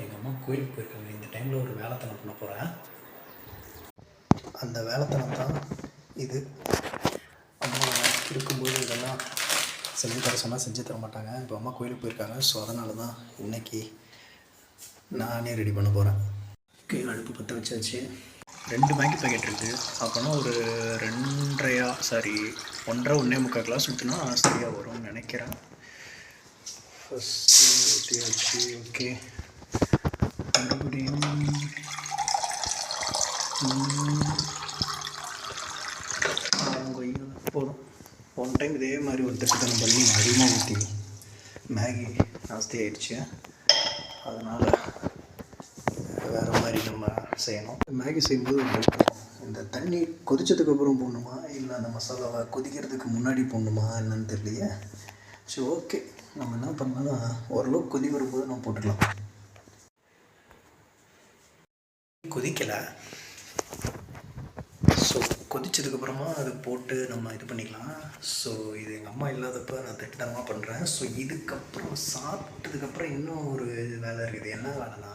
எங்கள் அம்மா கோயிலுக்கு போயிருக்காங்க. இந்த டைமில் ஒரு வேலைத்தனம் பண்ண போகிறேன் அந்த வேலைத்தனம் தான் இது. அம்மா இருக்கும்போது இதெல்லாம் செஞ்சு தர சொன்னால் செஞ்சு தர மாட்டாங்க. இப்போ அம்மா கோயிலுக்கு போயிருக்காங்க. ஸோ அதனால தான் இன்னைக்கு நானே ரெடி பண்ண போகிறேன் கீழே அடுப்பு பற்ற வச்சாச்சு. ரெண்டு மேகி பேக்கெட் இருக்குது அப்போனா ஒரு ரெண்டரையா சாரி ஒன்றரை ஒன்றே முக்கால் கிளாஸ் ஊற்றினா சரியாக வரும்னு நினைக்கிறேன். ஃபஸ்ட்டு ஊற்றியாச்சு ஓகே போதும் ஒன் டைம் இதே மாதிரி ஒரு திட்டத்தனம் பண்ணி அதிகமாக ஊற்றி மேகி ஜாஸ்தி ஆயிடுச்சு அதனால் வேறு மாதிரி நம்ம செய்யணும் மேகி செய்யும்போது ஒரு இந்த தண்ணி கொதிச்சதுக்கு அப்புறம் போடணுமா இல்லை அந்த மசாலாவை கொதிக்கிறதுக்கு முன்னாடி போடணுமா என்னன்னு தெரியலையே சரி ஓகே நம்ம என்ன பண்ணலாம்? ஓரளவுக்கு கொதி வரும்போது நம்ம போட்டுக்கலாம். கொதிக்கலை. ஸோ கொதிச்சதுக்கப்புறமா அது போட்டு நம்ம இது பண்ணிக்கலாம். ஸோ இது எங்கள் அம்மா இல்லாதப்ப நான் திட்டமாக பண்ணுறேன் ஸோ இதுக்கப்புறம் சாப்பிட்டதுக்கப்புறம் இன்னும் ஒரு வேலை இருக்குது. என்ன வேலைனா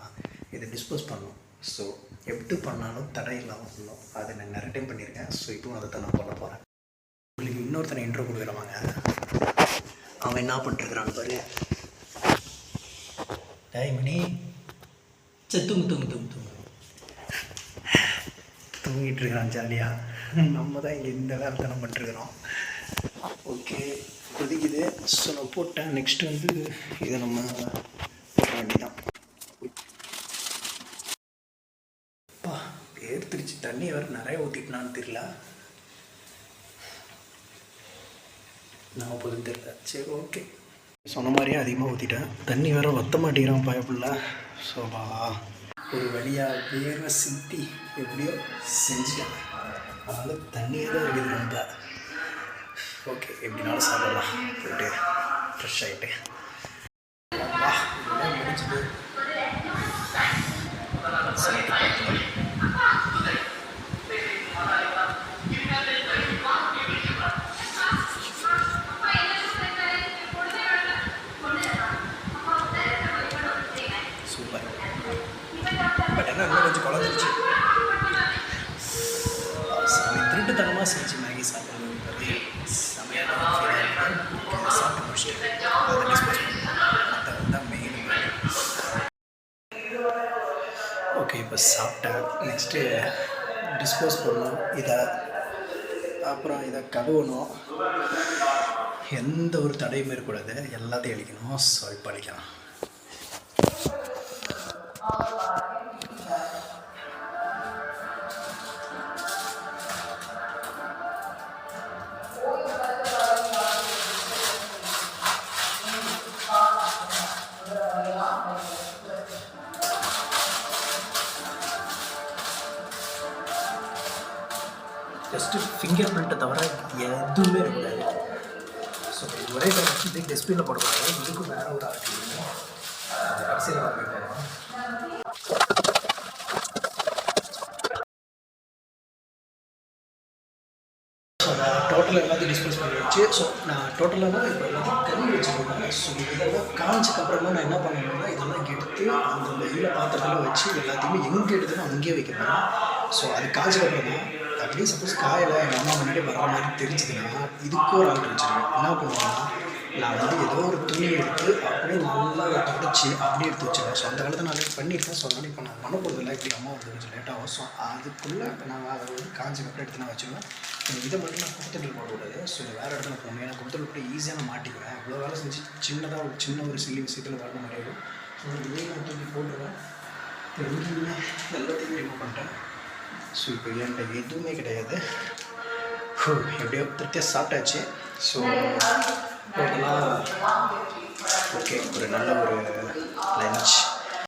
இதை டிஸ்போஸ் பண்ணணும். ஸோ எப்படி பண்ணாலும் தடை இல்லாமல் பண்ணணும். அதை நான் நிறைய டைம் பண்ணியிருக்கேன். ஸோ இப்போ அதை தான் நான் பண்ண போகிறேன் உங்களுக்கு இன்னொருத்தனை இன்ட்ரோ கொடுக்குறவாங்க அவன் என்ன பண்ணிட்டுருக்கிறான் பாரு. டேய் மணி. சரி தூங்கு தூங்கு தூங்கு தூங்கு. தூங்கிட்டு இருக்கிறான் ஜாலியாக நம்ம தான் இங்கே இந்த வேலைத்தனம் பண்ணிட்டுருக்குறோம் ஓகே கொதிக்குது. ஸோ நான் போட்டேன். நெக்ஸ்ட் வந்து இதை நம்ம போட்ட வேண்டியதான் அப்பா தண்ணி வேறு நிறைய ஊற்றிட்டுனான்னு தெரியல. நான் போதும் தெரியல. சரி ஓகே. சொன்ன மாதிரியே அதிகமாக ஊற்றிட்டேன் தண்ணி வேறு வத்த மாட்டேங்கிறான் பயப்புள்ள பா. ஒரு வழியாக வேர்வை சிந்தி எப்படியோ செஞ்சுட்டாங்க. அதனால் தண்ணியே தான் இருக்குது ரொம்ப ஓகே எப்படினாலும் சாப்பிடலாம். போயிட்டு ஃப்ரெஷ் ஆகிட்டு முடிச்சுட்டு இதெல்லாம் முடிச்சுது சாப்பிட்டு பார்க்கலாம் சூப்பர் பட் என்ன இன்னும் கொஞ்சம் குழந்தைச்சு சாமி திருட்டுத்தனமாக செஞ்சு மேகி சாப்பிட்றது செமையான சாப்பிட்டு முடிச்சுட்டு அதை டிஸ்போஸ் தான் மெயின் ஓகே இப்போ சாப்பிட்டேன் நெக்ஸ்ட்டு டிஸ்போஸ் பண்ணணும். இதை அப்புறம் இதை கழுவணும். எந்த ஒரு தடையும் இருக்கக்கூடாது. எல்லாத்தையும் அழிக்கணும். ஸோ இப்போ அழிக்கலாம். ஜஸ்ட்டு ஃபிங்கர் பிரிண்ட்டை தவிர எதுவுமே இருக்காது. ஸோ ஒரே தடவை இது டஸ்ட்பினில் போட்டுக்கிறாங்க இதுக்கும் வேறு ஒரு ஆர்ட் அரசியல் போகிறோம் ஸோ நான் டோட்டலாக எல்லாத்தையும் டிஸ்போஸ் பண்ணி வச்சு ஸோ நான் டோட்டலாக இப்போ எல்லாத்தையும் கழுவி வச்சுருக்கேன். ஸோ இதெல்லாம் காஞ்சக்கப்புறமா நான் என்ன பண்ணணும்னா இதெல்லாம் எடுத்து அந்த இதில் பாத்திரத்தில் வச்சு எல்லாத்தையுமே எங்கே எடுத்துன்னு அங்கேயே வைக்கிறேன். ஸோ அது காஞ்சக்கப்புறமா அப்படியே சப்போஸ் காயில் எங்கள் அம்மா முன்னாடி வர மாதிரி தெரிஞ்சதுன்னா இதுக்கு ஒரு ஆள் வச்சுருவேன் என்ன பண்ணுவேன்னா நான் வந்து ஏதோ ஒரு துணி எடுத்து அப்படியே நல்லா தொடச்சி அப்படியே எடுத்து வச்சுருவேன். ஸோ அந்த காலத்தில் நான் பண்ணியிருக்கேன் ஸோ அதனால் இப்போ நான் பண்ண போகிறதில்ல இப்படி அம்மா வந்து கொஞ்சம் லேட்டாகும் ஸோ அதுக்குள்ளே இப்போ நான் அதை வந்து காஞ்சக்கப்புறம் எடுத்து நான் வச்சுருவேன். இதை மட்டும் நான் கொடுத்துட்டு போடக்கூடாது ஸோ இது வேறு இடத்துல போகணும் ஏன்னா கொடுத்துட்டு கூட ஈஸியாக நான் மாட்டிக்குவேன். இவ்வளோ வேலை செஞ்சு சின்னதாக ஒரு சின்ன ஒரு சில்லி விஷயத்தில் வரணும் முடியாது ஸோ இதே நான் தூக்கி போட்டுருவேன். எங்கேயுமே எல்லாத்தையுமே ரிமூவ் பண்ணிட்டேன். ஸோ இப்போ என்கிட்ட எதுவுமே கிடையாது. ஹோ எப்படியோ திருப்தியாக சாப்பிட்டாச்சு. ஸோ டோட்டலாக ஓகே ஒரு நல்ல ஒரு லஞ்ச்